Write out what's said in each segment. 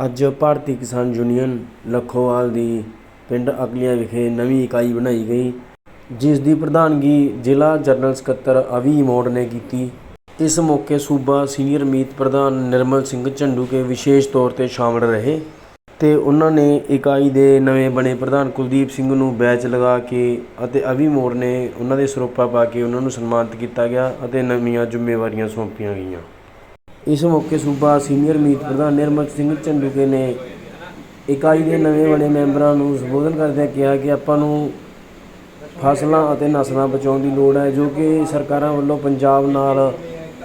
ਅੱਜ ਭਾਰਤੀ ਕਿਸਾਨ ਯੂਨੀਅਨ ਲੱਖੋਵਾਲ ਦੀ ਪਿੰਡ ਅਕਲੀਆਂ ਵਿਖੇ ਨਵੀਂ ਇਕਾਈ ਬਣਾਈ ਗਈ, ਜਿਸ ਦੀ ਪ੍ਰਧਾਨਗੀ ਜ਼ਿਲ੍ਹਾ ਜਨਰਲ ਸਕੱਤਰ ਅਵੀ ਮੋੜ ਨੇ ਕੀਤੀ। ਇਸ ਮੌਕੇ ਸੂਬਾ ਸੀਨੀਅਰ ਮੀਤ ਪ੍ਰਧਾਨ ਨਿਰਮਲ ਸਿੰਘ ਝੰਡੂ ਕੇ ਵਿਸ਼ੇਸ਼ ਤੌਰ ਤੇ ਸ਼ਾਮਲ ਰਹੇ ਤੇ ਉਹਨਾਂ ਨੇ ਇਕਾਈ ਦੇ ਨਵੇਂ ਬਣੇ ਪ੍ਰਧਾਨ ਕੁਲਦੀਪ ਸਿੰਘ ਨੂੰ ਬੈਚ ਲਗਾ ਕੇ ਅਤੇ ਅਵੀ ਮੋੜ ਨੇ ਉਹਨਾਂ ਦੇ ਸਰੋਪਾ ਪਾ ਕੇ ਉਹਨਾਂ ਨੂੰ ਸਨਮਾਨਿਤ ਕੀਤਾ ਗਿਆ ਅਤੇ ਨਵੀਆਂ ਜ਼ਿੰਮੇਵਾਰੀਆਂ ਸੌਂਪੀਆਂ ਗਈਆਂ। ਇਸ ਮੌਕੇ ਸੂਬਾ ਸੀਨੀਅਰ ਮੀਤ ਪ੍ਰਧਾਨ ਨਿਰਮਲ ਸਿੰਘ ਚੰਦੂਕੇ ਨੇ ਇਕਾਈ ਦੇ ਨਵੇਂ ਬਣੇ ਮੈਂਬਰਾਂ ਨੂੰ ਸੰਬੋਧਨ ਕਰਦਿਆਂ ਕਿਹਾ ਕਿ ਆਪਾਂ ਨੂੰ ਫਸਲਾਂ ਅਤੇ ਨਸਲਾਂ ਬਚਾਉਣ ਦੀ ਲੋੜ ਹੈ, ਜੋ ਕਿ ਸਰਕਾਰਾਂ ਵੱਲੋਂ ਪੰਜਾਬ ਨਾਲ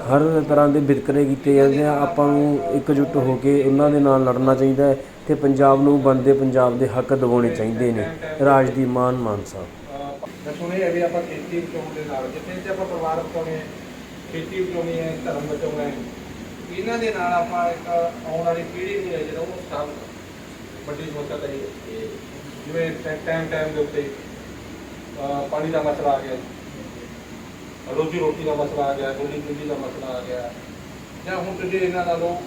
ਹਰ ਤਰ੍ਹਾਂ ਦੇ ਵਿਤਕਰੇ ਕੀਤੇ ਜਾਂਦੇ ਆ। ਆਪਾਂ ਨੂੰ ਇਕਜੁੱਟ ਹੋ ਕੇ ਉਹਨਾਂ ਦੇ ਨਾਲ ਲੜਨਾ ਚਾਹੀਦਾ ਹੈ ਤੇ ਪੰਜਾਬ ਨੂੰ ਬਣਦੇ ਪੰਜਾਬ ਦੇ ਹੱਕ ਦਿਵਾਉਣੇ ਚਾਹੀਦੇ ਨੇ। ਰਾਜ ਦੀ ਮਾਨ ਮਾਨ ਸਾਹਿਬ ਮੈਂ ਸੁਣਿਆ ਵੀ ਆਪਾਂ ਖੇਤੀ ਬਚਾਉਣ ਦੇ ਨਾਲ ਜਿੱਥੇ ਤੇ ਆਪਾਂ ਪਰਿਵਾਰ ਬਚਾਉਣੇ ਖੇਤੀ ਬਚਾਉਣੀ ਹੈ, ਧਰਮ ਬਚਾਉਣਾ ਹੈ ਇਹਨਾਂ ਦੇ ਨਾਲ ਆਪਾਂ ਇੱਕ ਆਉਣ ਵਾਲੀ ਪੀੜ੍ਹੀ ਨੂੰ ਹੈ ਜਿਹੜਾ ਉਹ ਸਭ ਵੱਡੀ ਸਮੱਸਿਆ ਤਾਂ ਇਹ ਹੈ। ਜਿਵੇਂ ਟਾਈਮ ਟਾਈਮ ਦੇ ਉੱਤੇ, ਅਹ ਪਾਣੀ ਦਾ ਮਸਲਾ ਆ ਗਿਆ। ਰੋਜੀ ਰੋਟੀ ਦਾ ਮਸਲਾ ਆ ਗਿਆ ਗੋਲੀ ਗੁੰਡੀ ਦਾ ਮਸਲਾ ਆ ਗਿਆ। ਜਾਂ ਹੁਣ ਤੁਸੀਂ ਇਹਨਾਂ ਨਾਲੋਂ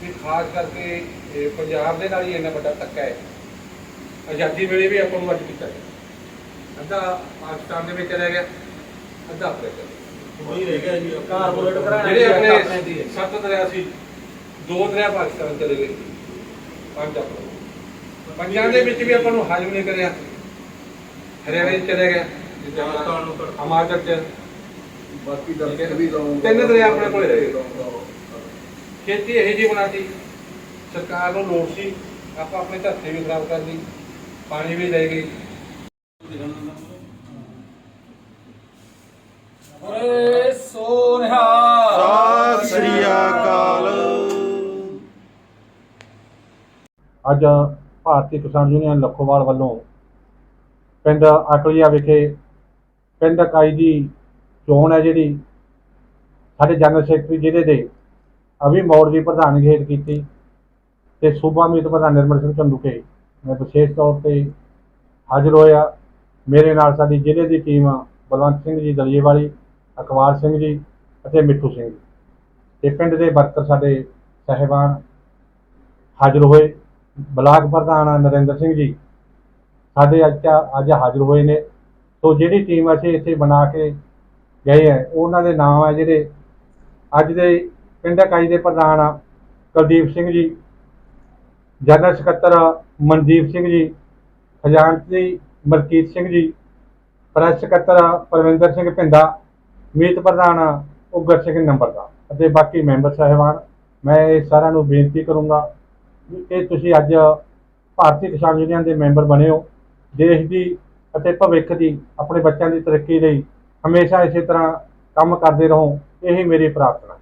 ਵੀ ਖਾਸ ਕਰਕੇ ਇਹ ਪੰਜਾਬ ਦੇ ਨਾਲ ਹੀ ਇੰਨਾ ਵੱਡਾ ਧੱਕਾ ਹੈ। ਆਜ਼ਾਦੀ ਵੇਲੇ ਵੀ ਆਪਾਂ ਨੂੰ ਅੱਜ ਕੀਤਾ ਗਿਆ ਅੱਧਾ ਪਾਕਿਸਤਾਨ ਦੇ ਵਿੱਚ ਚਲਾ ਗਿਆ, ਅੱਧਾ ਆਪਣੇ ਚਲਾ ਉਹੀ ਰਹਿ ਗਿਆ ਜੀ। ਕਾਰਪੋਰੇਟ ਜਿਹੜੇ ਆਪਣੇ ਸੱਤ ਦਰਿਆ ਸੀ ਦੋ ਦਰਿਆ ਪਾਕਿਸਤਾਨ ਚਲੇ ਗਏ। ਪੰਜ ਆਪਣੇ ਪੰਜਾਂ ਦੇ ਵਿੱਚ ਵੀ ਆਪਾਂ ਨੂੰ ਹਜਮ ਨਹੀਂ ਕਰਿਆ। ਹਰਿਆਣੇ ਚ ਚਲੇ ਗਿਆ ਰਾਜਸਥਾਨ ਨੂੰ ਹਿਮਾਚਲ ਚ। ਬਾਕੀ ਠੀਕ ਹੈ। ਤਿੰਨ ਦਰਿਆ ਆਪਣੇ ਕੋਲੇ ਰਹਿ ਗਏ। ਖੇਤੀ ਇਹੋ ਜਿਹੀ ਬਣਾਤੀ। ਸਰਕਾਰ ਨੂੰ ਲੋੜ ਸੀ। ਆਪਾਂ ਆਪਣੀ ਧਰਤੀ ਵੀ ਖਰਾਬ ਕਰ ਲਈ। ਪਾਣੀ ਵੀ ਲੈ ਗਈ ਓਏ ਸੋਨਿਹਾ ਸਤਿ ਸ੍ਰੀ ਅਕਾਲ। ਅੱਜ ਭਾਰਤੀ ਕਿਸਾਨ ਯੂਨੀਅਨ ਲੱਖੋਵਾਲ ਵੱਲੋਂ ਪਿੰਡ ਅਕਲੀਆ ਵਿਖੇ ਪਿੰਡ ਇਕਾਈ ਦੀ ਚੋਣ ਹੈ ਜਿਹੜੀ ਸਾਡੇ ਜਨਰਲ ਸੈਕਟਰੀ ਜ਼ਿਲ੍ਹੇ ਦੇ ਅਭੀ ਮੌੜ ਦੀ ਪ੍ਰਧਾਨਗੀ ਹੇਠ ਕੀਤੀ ਤੇ ਸੂਬਾ ਮੀਤ ਪ੍ਰਧਾਨ ਨਿਰਮਲ ਸਿੰਘ ਚੰਦੂਕੇ ਮੈਂ ਵਿਸ਼ੇਸ਼ ਤੌਰ ਤੇ ਹਾਜ਼ਰ ਹੋਇਆ। ਮੇਰੇ ਨਾਲ ਸਾਡੀ ਜ਼ਿਲ੍ਹੇ ਦੀ ਟੀਮ ਬਲਵੰਤ ਸਿੰਘ ਜੀ ਦਲੀਏਵਾਲੀ ਅਕਵਾਰ ਸਿੰਘ ਜੀ ਅਤੇ ਮਿੱਠੂ ਸਿੰਘ ਜੀ। ਤੇ ਪਿੰਡ ਦੇ ਵਰਕਰ ਸਾਡੇ ਸਹਿਬਾਨ ਹਾਜ਼ਰ ਹੋਏ। ਬਲਾਕ ਪ੍ਰਧਾਨ ਨਰਿੰਦਰ ਸਿੰਘ ਜੀ ਸਾਡੇ ਅੱਜ ਅੱਜ ਹਾਜ਼ਰ ਹੋਏ ਨੇ। ਸੋ ਜਿਹੜੀ ਟੀਮ ਅਸੀਂ ਇੱਥੇ ਬਣਾ ਕੇ ਗਏ ਹੈ ਉਹਨਾਂ ਦੇ ਨਾਮ ਹੈ ਜਿਹੜੇ ਅੱਜ ਦੇ ਪਿੰਡ ਇਕਾਈ ਦੇ ਪ੍ਰਧਾਨ ਕੁਲਦੀਪ ਸਿੰਘ ਜੀ, ਜਨਰਲ ਸਕੱਤਰ ਮਨਦੀਪ ਸਿੰਘ ਜੀ, ਖਜ਼ਾਨਚੀ ਮਲਕੀਤ ਸਿੰਘ ਜੀ, ਪ੍ਰੈਸ ਸਕੱਤਰ ਪਰਵਿੰਦਰ ਸਿੰਘ ਭਿੰਦਾ ਮੀਤ ਪ੍ਰਧਾਨ ਉਗਰ ਸਿੰਘ ਨੰਬਰਦਾਰ ਅਤੇ ਬਾਕੀ ਮੈਂਬਰ ਸਾਹਿਬਾਨ, ਮੈਂ ਇਹ ਸਾਰਿਆਂ ਨੂੰ ਬੇਨਤੀ ਕਰੂੰਗਾ ਕਿ ਤੁਸੀਂ ਅੱਜ ਭਾਰਤੀ ਕਿਸਾਨ ਯੂਨੀਅਨ ਦੇ ਮੈਂਬਰ ਬਣੇ ਹੋ। ਦੇਸ਼ ਦੀ ਅਤੇ ਭਵਿੱਖ ਦੀ, ਆਪਣੇ ਬੱਚਿਆਂ ਦੀ ਤਰੱਕੀ ਲਈ ਹਮੇਸ਼ਾ ਇਸੇ ਤਰ੍ਹਾਂ ਕੰਮ ਕਰਦੇ ਰਹੋ। ਇਹੀ ਮੇਰੀ ਪ੍ਰਾਰਥਨਾ ਹੈ।